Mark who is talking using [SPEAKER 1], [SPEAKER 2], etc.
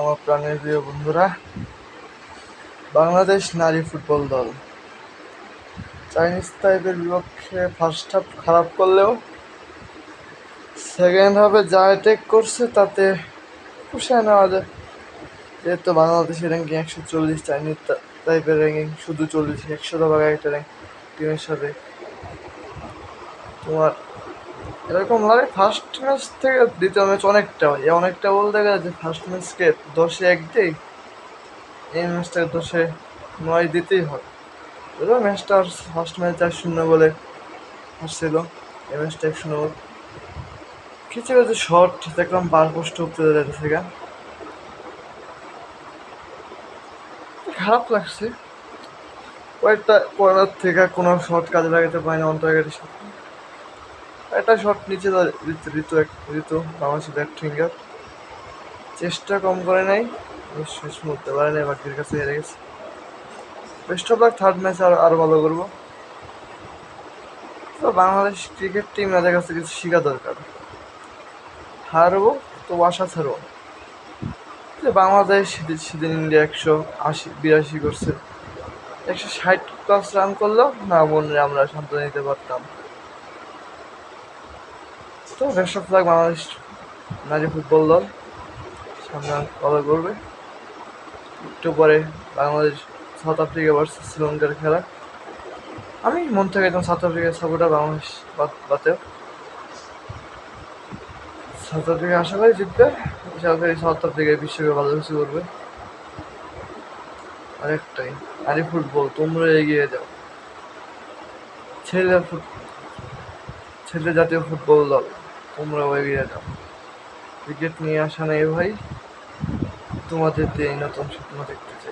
[SPEAKER 1] আমার প্রাণের প্রিয় বন্ধুরা, বাংলাদেশ নারী ফুটবল দল। চাইনিজ টাইপের বিপক্ষে ফার্স্ট হাফ খারাপ করলেও সেকেন্ড হাফে যা অ্যাটেক করছে তাতে পুষায় নেওয়া যায়। যেহেতু বাংলাদেশের র্যাঙ্কিং একশো চল্লিশ চাইনিজ টাইপের র্যাঙ্কিং শুধু চল্লিশ, একশো ভাগ একটা র্যাঙ্ক টিমের সাথে তোমার এরকম লাগে ফার্স্ট ম্যাচ থেকে দ্বিতীয় ম্যাচ অনেকটা হয়। অনেকটা বলতে গেলে যে ফার্স্ট ম্যাচকে দশে এক দিই, এই ম্যাচটাকে দশে নয় দিতেই হয়। যদিও ম্যাচটা ফার্স্ট ম্যাচ চার শূন্য বলে হারছিল এই ম্যাচটা এক শূন্য বলে। কিছু কিছু শর্ট দেখলাম বার পোস্ট উঠতে যাচ্ছে গা খারাপ লাগছে। কয়েকটা কর্নার থেকে কোনো শর্ট কাজে লাগাতে পারে না অন্তর্গাতের সাথে। একটা শট নিচে ঋতু এক, ঋতু, বাংলাদেশের ব্যাট ফিঙ্গার চেষ্টা কম করে নাই শেষ মুহূর্তে পারে নাই, বাকির কাছে হেরে গেছে। Best of luck third match আর, আরও ভালো করব। তো বাংলাদেশ ক্রিকেট টিম এদের কাছে কিছু শেখা দরকার। হারবো, তো আশা ছাড়বো। যে বাংলাদেশ সেদিন ইন্ডিয়া একশো আশি, বিরাশি করছে। একশো ষাট প্লাস রান করলেও না মনে আমরা শান্ত নিতে পারতাম। তো বেস্ট অফ বাংলাদেশ নারী ফুটবল দল। সামনে ভালো করবে। একটু পরে বাংলাদেশ সাউথ আফ্রিকা ভার্সেস শ্রীলঙ্কার খেলা। আমি মন থেকে একদম সাউথ আফ্রিকার সাপোর্টার বাংলাদেশ বাতেও সাউথ আফ্রিকা আশা করি জিতবে। আশা করি সাউথ আফ্রিকায় বিশ্বকে ভালো কিছু করবে। আরেকটাই নারী ফুটবল, তোমরা এগিয়ে যাও। ছেলে ফুট ছেলে জাতীয় ফুটবল দল। তোমরাও এগিয়ে যাও ক্রিকেট নিয়ে আসা নেই ভাই। তোমাদের দিয়ে নতুন স্বপ্ন দেখতে চাই।